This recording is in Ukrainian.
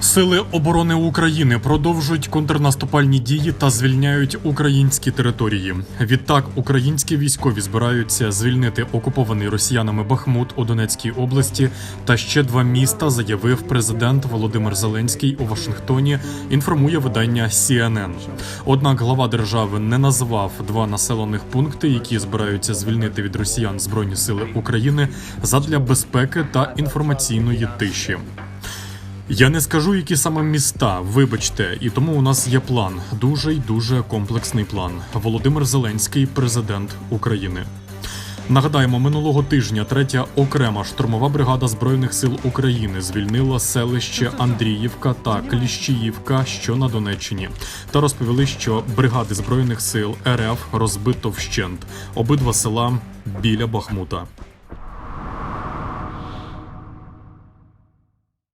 Сили оборони України продовжують контрнаступальні дії та звільняють українські території. Відтак, українські військові збираються звільнити окупований росіянами Бахмут у Донецькій області та ще два міста, заявив президент Володимир Зеленський у Вашингтоні. Інформує видання CNN. Однак глава держави не назвав два населених пункти, які збираються звільнити від росіян збройні сили України задля безпеки та інформаційної тиші. Я не скажу, які саме міста, вибачте, і тому у нас є план. Дуже й дуже комплексний план. Володимир Зеленський, президент України. Нагадаємо, минулого тижня третя окрема штурмова бригада збройних сил України звільнила селище Андріївка та Кліщіївка, що на Донеччині, та розповіли, що бригади збройних сил РФ розбито вщент. Обидва села біля Бахмута.